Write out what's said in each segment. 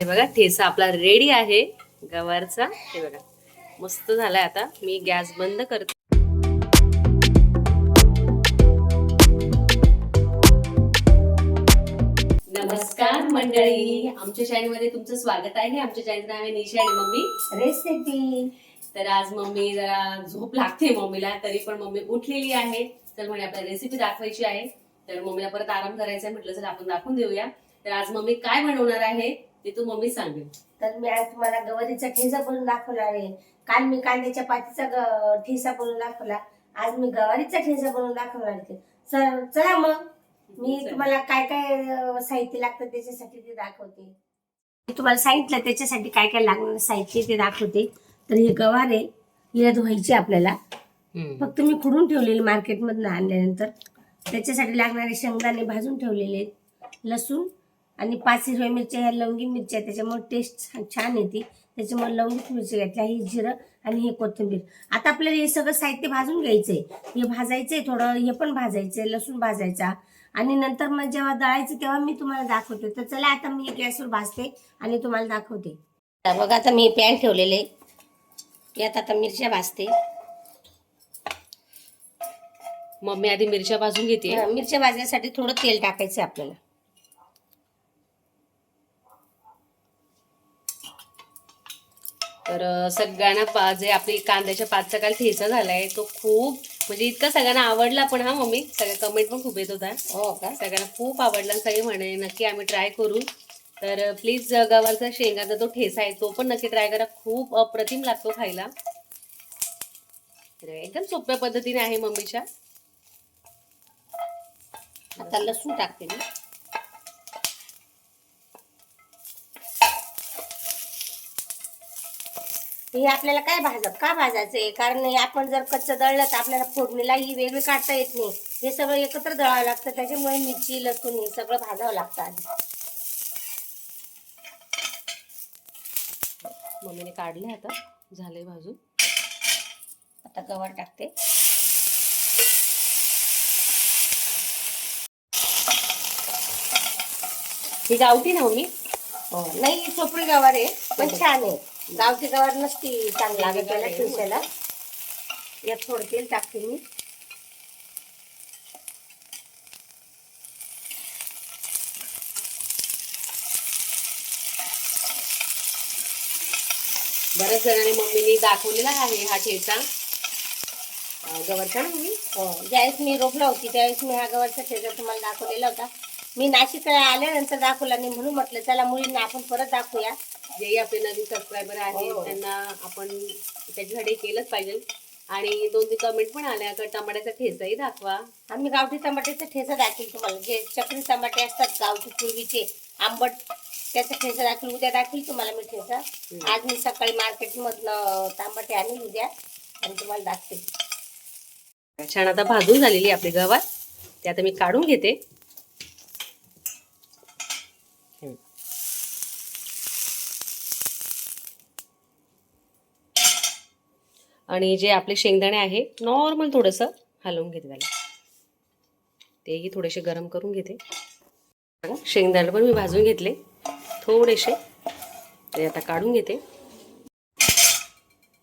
हे बघा ठेसा आपला रेडी आहे. गवारचा हे बघा. मस्त झालाय आता. मी गॅस बंद करते. नमस्कार मंडळी. आमच्या चॅनलमध्ये तुमचं स्वागत आहे. आमच्या चॅनलचं नाव आहे निशा आणि मम्मी. रेसिपी तर आज मम्मी जरा झोप लागते मम्मीला तरी पण मम्मी उठलेली आहे. तर म्हणे आपल्याला रेसिपी दाखवायची आहे. तर मम्मीला परत आराम करायचा आहे. म्हटलं जर आपण दाखवून देऊया. तर आज मम्मी काय बनवणार आहे? ते तू मम्मी सांगेल. तर मी आज तुम्हाला गवारीचा ठेसा बनवून दाखवणार आहे. काल मी कांद्याच्या पातीचा ग- ठेसा बनवून दाखवला. आज मी गवारीचा ठेसा बनवून दाखवणार आहे चल चला मग. मी चला. तुम्हाला काय काय अं, साहित्य लागतं त्याच्यासाठी ते दाखवते. मी तुम्हाला सांगितलं त्याच्यासाठी काय काय लागणार साहित्य ते दाखवते. तर हे गवार आहे. हिला धुवायची आपल्याला. फक्त मी खुडून ठेवलेले मार्केटमधून आणल्यानंतर. त्याच्यासाठी लागणारे शेंगदाणे भाजून ठेवलेले आहेत. लसूण आणि पाच हिरव्या मिरच्या ह्या लवंगी मिरच्या त्याच्यामुळे टेस्ट छान येते. त्याच्यामुळे लवंगी मिरची घातल्या ही जिरं आणि हे कोथिंबीर. आता आपल्याला हे सगळं साहित्य भाजून घ्यायचंय. हे भाजायचंय थोडं हे पण भाजायचंय लसूण भाजायचा. आणि नंतर मग जेव्हा दळायचं तेव्हा मी तुम्हाला दाखवते. तर चला आता मी गॅसवर भाजते आणि तुम्हाला दाखवते. बघा आता मी पॅन ठेवलेले यात आता मिरच्या भाजते. मम्मी आधी मिरच्या भाजून घेते. मिरच्या भाजण्यासाठी थोडं तेल टाकायचं आहे आपल्याला. तर सगळ्यांना पा- जे आपली कांद्याच्या पाचचा काल ठेचा झालाय तो खूप म्हणजे इतका सगळ्यांना आवडला पण हा मम्मी? सगळ्या कमेंट पण खूप येत होता हो का? सगळ्यांना खूप आवडला सगळे म्हणे नक्की आम्ही ट्राय करू. तर प्लीज गवारचा शेंगाचा जो ठेसा आहे तो पण नक्की ट्राय करा. खूप अप्रतिम लागतो खायला. तर एकदम सोप्या पद्धतीने आहे मम्मीच्या. आता लसूण टाकते मी. हे आपल्याला काय भाजत का भाजायचंय कारण हे आपण जर कच्चं दळलं तर आपल्याला फोडणीला ही वेगळी काढता येत नाही. हे सगळं एकत्र दळावं लागतं त्याच्यामुळे मिरची लसूण हे सगळं भाजावं लागतं आधी. मम्मीने काढले आता झाले भाजून. आता गवार टाकते. ही गावठी ना मम्मी हो नाही चोपडी गवार आहे पण छान आहे. गावठी गवार नसती चांगली लागत त्याला ठेचायला यात थोडं तेल टाकते मी. बऱ्याच जणांनी मम्मीने दाखवलेला आहे हा ठेचा. गवरचा ना मम्मी? हो ज्यावेळेस मी रोपला होती त्यावेळेस मी हा गवरचा ठेचा तुम्हाला दाखवलेला होता. मी नाशिकला आल्यानंतर दाखवला नाही म्हणून म्हटलं चला मुलींना आपण परत दाखवूया. जेही आपले नवीन सबस्क्रायबर आहेत हो. त्यांना आपण त्याच्यासाठी केलंच पाहिजे. आणि दोन तीन कमेंट पण आल्या का टमाट्याचा ठेचाही दाखवा. आम्ही गावठी टमाट्याचा ठेचा दाखवेल तुम्हाला. जे चक्री टमाटे असतात गावठी पूर्वीचे आंबट त्याचा ठेचा दाखवेल उद्या दाखवेल तुम्हाला मी ठेचा. आज मी सकाळी मार्केटमधनं टमाटे आणून उद्या आणि तुम्हाला दाखवेल छान आता भाजून झालेली आपली गवार. ते आता मी काढून घेते. आणि जे आपले शेंगदाणे आहे नॉर्मल थोडंसं हलवून घेते त्याला. तेही थोडेसे गरम करून घेते. बघा, शेंगदाणे पण मी भाजून घेतले. थोडेसे. ते आता काढून घेते.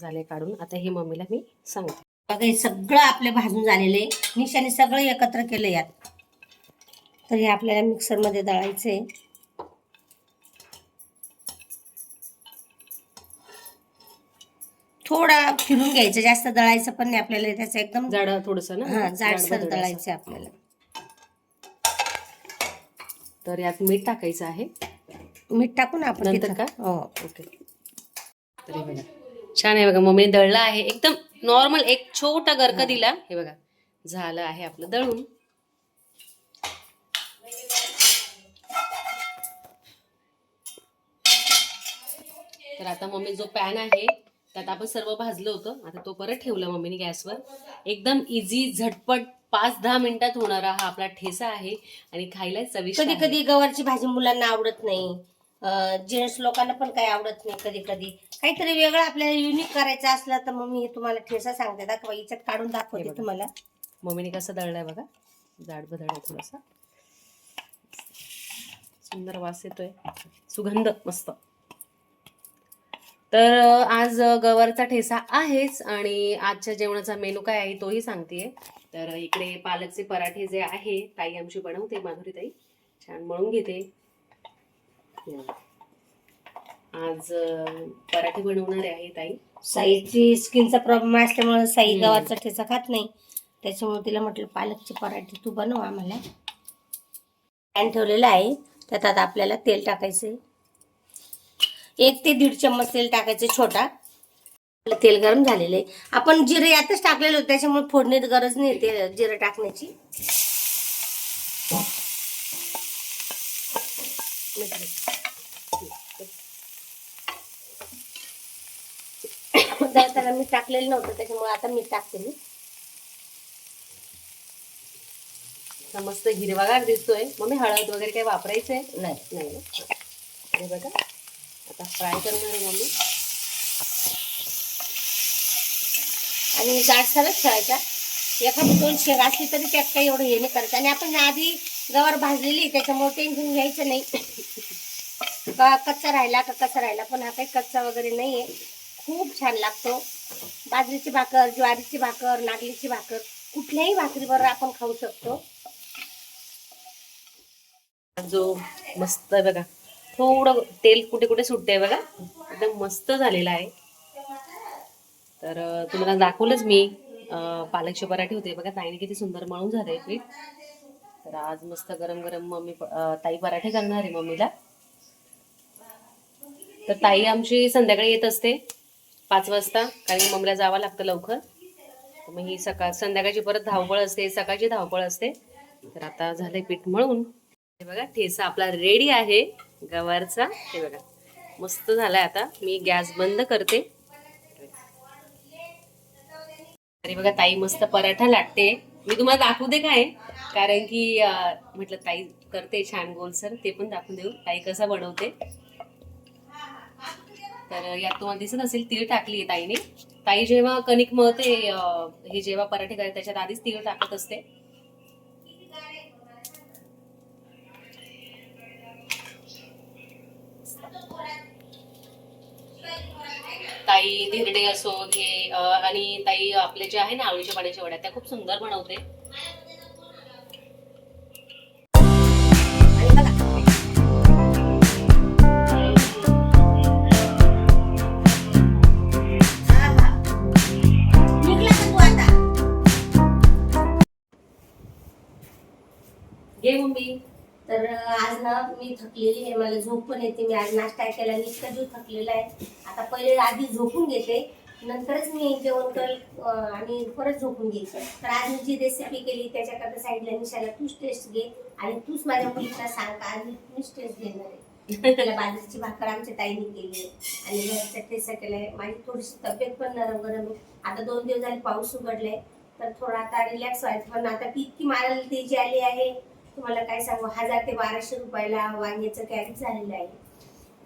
झाले काढून. आता हे मम्मीला मी सांगते. बघा हे सगळं आपले भाजून झालेले. निशाने सगळं एकत्र केलं यात. तर हे आपल्याला मिक्सरमध्ये दळायचं आहे थोडा फिरून घ्यायचं जास्त दळायचं पण नाही आपल्याला त्याचं एकदम जाड थोडस ना? हा जाडसर. दळायचं. आपल्याला. तर यात मीठ टाकायचं आहे. मीठ टाकू ना आपण नंतर. का? हो ओके. तर हे बघा. छान आहे बघा मम्मीने दळलं आहे. एकदम नॉर्मल एक छोटा गरका दिला. हे बघा झालं आहे आपलं दळून. तर आता मम्मी जो पॅन आहे त्यात आपण सर्व भाजलं होतं. आता तो परत ठेवला मम्मीने गॅसवर. एकदम इझी झटपट पाच दहा मिनिटात होणारा हा आपला ठेसा आहे. आणि खायला चविष्ट कधी. कधी गवारची भाजी मुलांना आवडत नाही. जेंट्स लोकांना पण काही आवडत नाही कधी कधी. काहीतरी वेगळं आपल्याला युनिक करायचं असलं तर मग मी हे तुम्हाला ठेसा सांगते. दाखवा याच्यात काढून दाखवते. तुम्हाला. मम्मीने कसं दळलंय बघा. जाड बदळ आहे थोडासा. सुंदर वास येतोय. सुगंध मस्त. तर आज गवारचा ठेसा आहेच आणि आजच्या जेवणाचा मेनू काय आहे तोही सांगतेय. तर इकडे पालकचे पराठे जे आहे ताई आमची बनवते माधुरी ताई छान मळून घेते. आज पराठे बनवणार आहे ताई. साईची स्किनचा प्रॉब्लेम असल्यामुळे साई. गव्हाचा ठेचा खात नाही. त्याच्यामुळे तिला म्हटलं पालकचे पराठे तू बनव आम्हाला. पॅन ठेवलेला आहे. त्यात आता आपल्याला तेल टाकायचं एक ते दीड चम्मच तेल टाकायचं छोटा. तेल गरम झालेलं आहे. आपण जिरे यातच टाकलेलं होतं त्याच्यामुळे फोडणीत गरज नाही ते जिरं टाकण्याची. त्याला मी टाकलेलं नव्हतं त्याच्यामुळे आता मी टाकते मी. मस्त हिरवागार दिसतोय. मग मी हळद वगैरे काही वापरायचंय? नाही. नाही बघा. आता फ्राय करणार आहे मम्मी. आणि जाडसरच ठेवायचा. एखादी दोन शेर असली तरी त्यात काही एवढं हे नाही करायचं. आणि आपण आधी गवार भाजलेली त्याच्यामुळे टेन्शन घ्यायचं नाही. का कच्चा राहिला का कसा राहिला पण हा काही कच्चा वगैरे नाही आहे खूप छान लागतो. बाजरीची भाकर ज्वारीची भाकर नागलीची भाकर कुठल्याही भाकरीबरोबर आपण खाऊ शकतो. जो मस्त आहे बघा. थोडं तेल कुठे कुठे सुटतंय बघा. एकदम मस्त झालेलं आहे. तर तुम्हाला दाखवलंच मी पालकचे पराठे होते. बघा ताईने किती सुंदर मळून झाले पीठ. तर आज मस्त गरम गरम मम्मी ताई पराठे करणार आहे मम्मीला. तर ताई आमची संध्याकाळी येत असते पाच वाजता कारण मम्मीला जावं लागतं लवकर. मग ही सकाळ संध्याकाळची परत धावपळ असते सकाळची धावपळ असते. तर आता झालंय पीठ मळून. बघा ठेसा आपला रेडी आहे. गवारचा. हे बघा. मस्त झालाय आता. मी गॅस बंद करते. अरे बघा ताई मस्त पराठा लाटते. मी तुम्हाला दाखवू दे काय. कारण की म्हटलं ताई करते छान गोलसर ते पण दाखवून देऊ. ताई कसा बनवते. तर यात तुम्हाला दिसत असेल तीळ टाकली आहे ताईने. ताई जेव्हा कणिक मळते हे जेव्हा पराठे करते त्याच्यात आधीच तीळ टाकत असते. ताई धिरडे असो हे आणि ताई आपले जे आहे ना आवळीच्या पाण्याच्या वड्या त्या खूप सुंदर बनवते. मी थकलेली आहे मला झोप पण येते. मी आज नाश्ता केला आणि इतका जीव थकलेला आहे. आता पहिले आधी झोपून घेते नंतरच मी जेवण करेल आणि परत झोपून घ्यायचं तर आज मी जी रेसिपी केली त्याच्याकरता साईडला निशाला तूच टेस्ट घे आणि तूच माझ्या मुलीला सांग का आज तूच टेस्ट घेणार आहे. त्याला बाजरीची भाकर आमच्या ताईने केली आणि घरचा ठेसा केलाय माझी थोडीशी तब्येत पण नरम गरम आता दोन दिवस झाले पाऊस उघडलाय तर थोडा आता रिलॅक्स व्हायचं. पण आता ती इतकी मारायला तेजी आली आहे. तुम्हाला काय सांगू? हजार ते बाराशे रुपयाला वांग्याचं कॅरेट झालेलं आहे.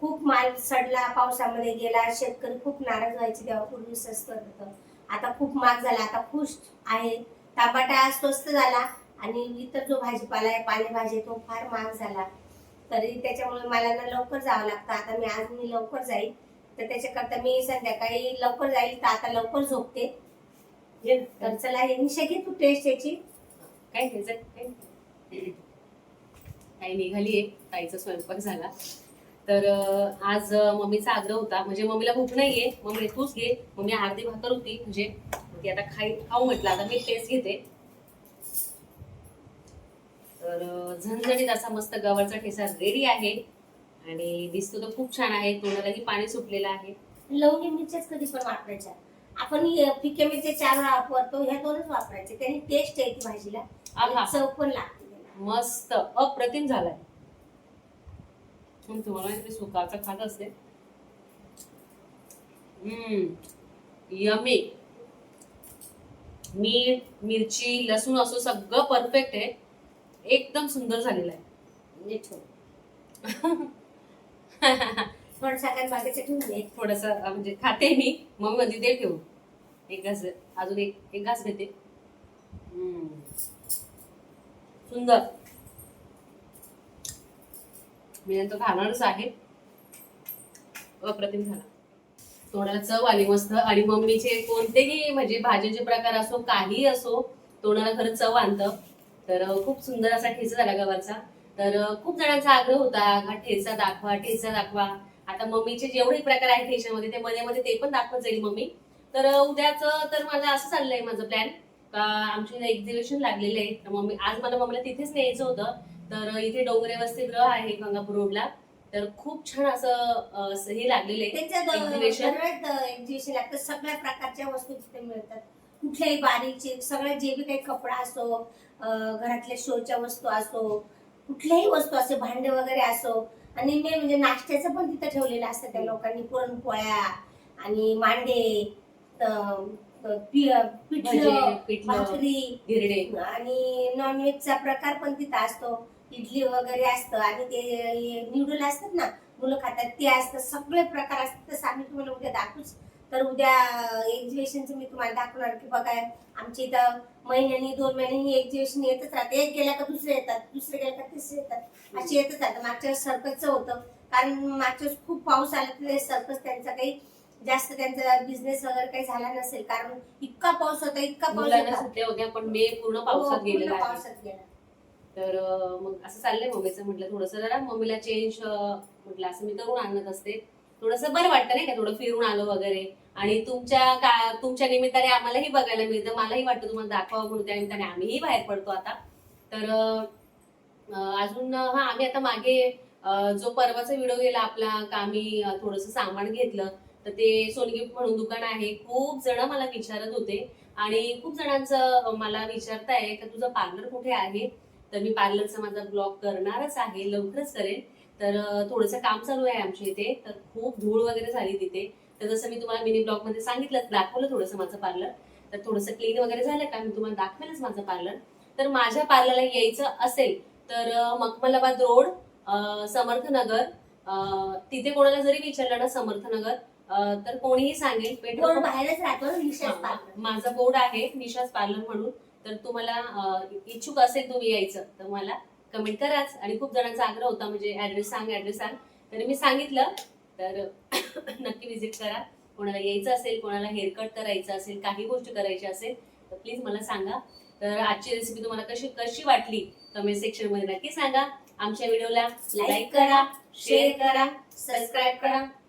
खूप माल सडला पावसामध्ये गेला शेतकरी खूप नाराज व्हायचे तेव्हा पूर्वी स्वस्त होतं. आता खूप महाग झाला आता खुश आहे. टमाटा स्वस्त झाला आणि इतर जो भाजीपाला आहे पालेभाजी तो फार महाग झाला. तरी त्याच्यामुळे मला ना लवकर जावं लागतं. आता मी आज मी लवकर जाईल. तर त्याच्याकरता मी संध्याकाळी लवकर जाईल तर आता लवकर झोपते. तर चला हे निशा घे तू टेस्ट याची. काय घ्यायचंय ताई निघालीये ताईचा स्वयंपाक झाला. तर आज मम्मीचा आग्रह होता. म्हणजे मम्मीला भूक नाहीये. मम्मी तूच घे. मम्मी अर्धी भाकर होती. म्हणजे ती आता खाई खाऊ म्हटलं. आता मी टेस्ट घेते. तर झणझणीत असा मस्त गव्हाचा ठेसा रेडी आहे. आणि दिसतो तर खूप छान आहे. तोंडालाही पाणी सुटलेलं आहे. लवंगी मिरच्याच कधी पण वापरायच्या. आपण फिके मिरचे चार वापरतो. ह्या दोनच वापरायचे. त्याने टेस्ट भाजीला. आहा. आणि चव पण लागते. मस्त अप्रतिम झालाय. तुम्हाला माहिती सुकाचा खात असते हम्म यमी. मीठ मिरची लसूण असो सगळं परफेक्ट आहे. एकदम सुंदर झालेलं आहे. दे थोडस म्हणजे खाते मी. मम्मी म्हणते ते ठेवू. एक घास अजून एक एक घास घेते. हम्म. सुंदर. मी नंतर घालणारच आहे. अप्रतिम झाला. तोंडाला चव आली मस्त आणि मम्मीचे कोणतेही म्हणजे भाज्यांचे प्रकार असो काही असो तोंडाला खरं चव आणतं. तर खूप सुंदर असा ठेचा झाला गव्हाचा. तर खूप जणांचा आग्रह होता हा ठेचा दाखवा ठेचा दाखवा. आता मम्मीचे जेवढे प्रकार आहेत ठेच्यामध्ये ते मध्ये मध्ये ते पण दाखवत जाईल मम्मी. तर उद्याच तर माझं असं चाललंय माझं प्लॅन का आमच्या एक्झिबिशन लागलेलं आहे. तर मम्मी आज मला मम्मीला तिथेच न्यायचं होतं. तर इथे डोंगरे वसतिगृह आहे गंगापूर रोडला. तर खूप छान असं हे लागलेलं आहे. त्यांच्या एक्झिबिशन लागतं. सगळ्या प्रकारच्या वस्तू तिथे मिळतात. कुठल्याही बारीकचे सगळं जे बी काही कपडा असो घरातल्या शोच्या वस्तू असो कुठल्याही वस्तू असो भांडे वगैरे असो. आणि मेन म्हणजे नाश्त्याचं पण तिथं ठेवलेलं असतं त्या लोकांनी. पुरणपोळ्या आणि मांडे भजे, पिठलं पिठलं भाकरी धिरडे आणि नॉनव्हेजचा प्रकार पण तिथं असतो. इडली वगैरे असतं. आणि ते न्यूडल असतात ना मुलं खातात ते असतं. सगळे प्रकार असतात. तसं आम्ही तुम्हाला उद्या दाखवूच. तर उद्या एक्झिबिशनचं मी तुम्हाला दाखवणार की बघा आमच्या इथं महिन्यानी दोन महिन्यांनी एक्झिबिशन येतच राहते. एक गेला का दुसरे येतात. दुसरे गेला का तिसरे येतात. असे येतच राहतात मागच्या वेळेस सर्कसचं होतं. कारण मागच्या वेळेस खूप पाऊस आला तर सर्कस त्यांचा काही जास्त त्यांचा बिझनेस वगैरे काही झाला नसेल कारण इतका पाऊस होता इतका पाऊस मुलांना होता. सुट्ट्या होत्या पण मे पूर्ण हो, पावसात पूर्ण गेलेला आहे. पावसात गेला. तर अं, मग असं चाललंय मम्मीचं म्हटलं थोडंसं जरा मम्मीला चेंज म्हटलं असं मी करून आणत असते. थोडंसं बरं वाटतं नाही का थोडं फिरून आलो वगैरे. आणि तुमच्या का तुमच्या निमित्ताने आम्हालाही बघायला मिळतं मलाही वाटतं तुम्हाला दाखवावं म्हणून त्या निमित्ताने आम्हीही बाहेर पडतो आता. तर अं, अजून हा आम्ही आता मागे अं, जो परवाचा व्हिडिओ गेला आपला का आम्ही अं, थोडंसं सामान घेतलं तर ते सोनगिफ्ट म्हणून दुकान आहे. खूप जण मला विचारत होते आणि खूप जणांचं मला विचारताय का तुझं पार्लर कुठे आहे? तर मी पार्लरचा माझा ब्लॉग करणारच आहे लवकरच करेन. तर थोडंसं काम चालू आहे आमच्या इथे. तर खूप धूळ वगैरे झाली तिथे. तर जसं मी तुम्हाला मिनी ब्लॉगमध्ये सांगितलं दाखवलं थोडंसं माझं पार्लर तर थोडंसं क्लीन वगैरे झालं का? मी तुम्हाला दाखवेलच माझं पार्लर तर माझ्या पार्लरला यायचं असेल तर मकमलाबाद मखमलाबाद रोड समर्थनगर. तिथे कोणाला जरी विचारलं ना समर्थनगर तर कोणीही सांगेल. पेट्रोल बाहेरच राहतो माझा बोर्ड आहे निशाच पार्लर म्हणून. तर तुम्हाला इच्छुक असेल तुम्ही यायचं तर मला कमेंट कराच. आणि खूप जणांचा आग्रह होता म्हणजे ऍड्रेस सांग ऍड्रेस सांग. तर मी सांगितलं तर नक्की विजिट करा. कोणाला यायचं असेल कोणाला हेअरकट करायचं असेल काही गोष्टी करायच्या असेल तर प्लीज मला सांगा. तर आजची रेसिपी तुम्हाला कशी कशी वाटली कमेंट सेक्शनमध्ये नक्की सांगा. आमच्या व्हिडिओला लाईक करा शेअर करा सबस्क्राईब करा.